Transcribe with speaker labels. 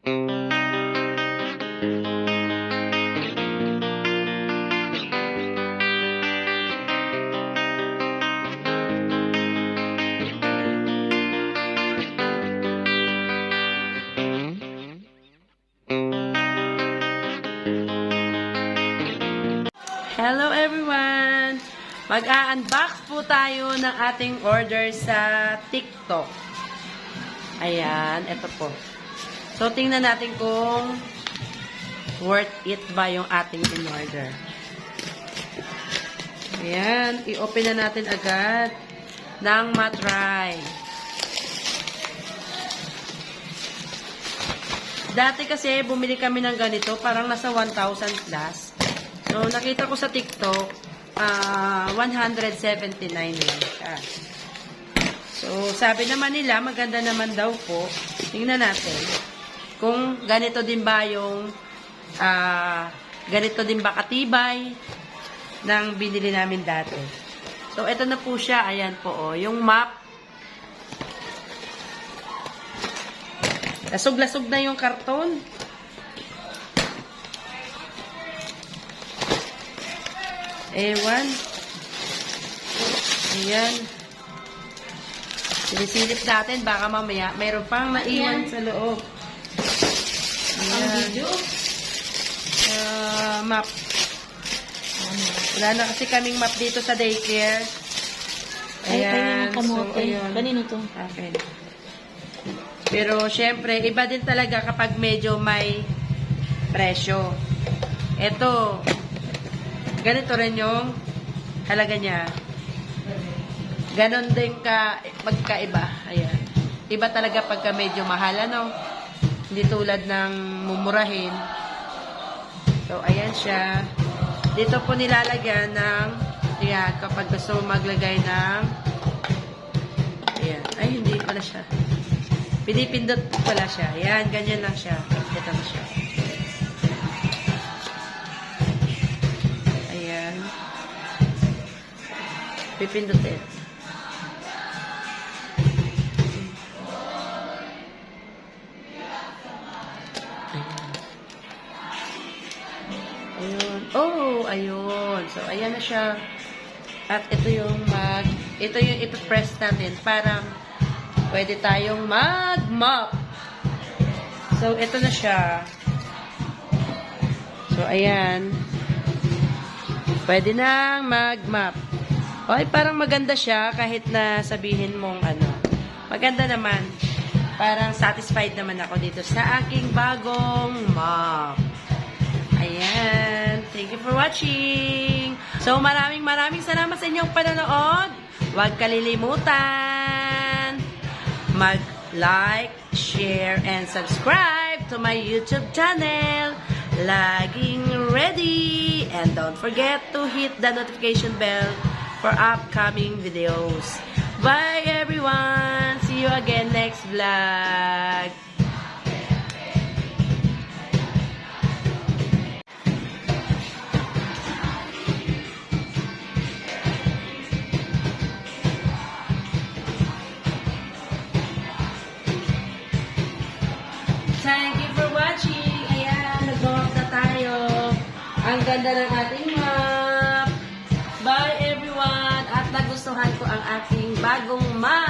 Speaker 1: Hello everyone! Mag-a-unbox po tayo ng ating order sa TikTok. Ayan, ito po. So, tingnan natin kung worth it ba yung ating in-order. Ayan, i-open na natin agad ng matry. Dati kasi, bumili kami ng ganito, parang nasa 1,000 plus. So, nakita ko sa TikTok, ah 179 lang siya. So, sabi naman nila, maganda naman daw po. Tingnan natin kung ganito din ba yung ah ganito din ba katibay ng binili namin dati. So, ito na po siya. Ayan po, oh, yung map. Lasog-lasog na yung karton. Ewan. Ayan. Sinisilip natin, baka mamaya mayroon pang naiwan
Speaker 2: Ayan.
Speaker 1: sa loob.
Speaker 2: Ang
Speaker 1: Ayan.
Speaker 2: video.
Speaker 1: Ah, map. Wala na kasi kaming map dito sa daycare.
Speaker 2: Ay, kaya ng kamote.
Speaker 1: ayun.
Speaker 2: Kanino to?
Speaker 1: Akin. Pero, syempre, iba din talaga kapag medyo may presyo. Ito, ganito rin yung halaga niya. Ganon din ka, magkaiba. Ayan. Iba talaga pagka medyo mahal, ano? Hindi tulad ng mumurahin. So, ayan siya. Dito po nilalagyan ng, ayan, kapag gusto mo maglagay ng, ayan. Ay, hindi pala siya. Pinipindot pala siya. Ayan, ganyan lang siya. Ito na siya. Ayan. Pipindutin. Ayun. Oh, ayun. So, ayan na siya. At ito yung mag, ito yung ipipress natin para pwede tayong mag-mop. So, ito na siya. So, ayan. Pwede nang mag-map. Okay, parang maganda siya kahit na sabihin mong ano. Maganda naman. Parang satisfied naman ako dito sa aking bagong map. Ayan. Thank you for watching. So, maraming maraming salamat sa inyong panonood. Huwag kalilimutan mag-like, share, and subscribe to my YouTube channel. Laging ready. And don't forget to hit the notification bell for upcoming videos. Bye everyone! See you again next vlog. Thank you for watching. Ayan, nag-walk na tayo. Ang ganda ng ating map. Aking bagong map.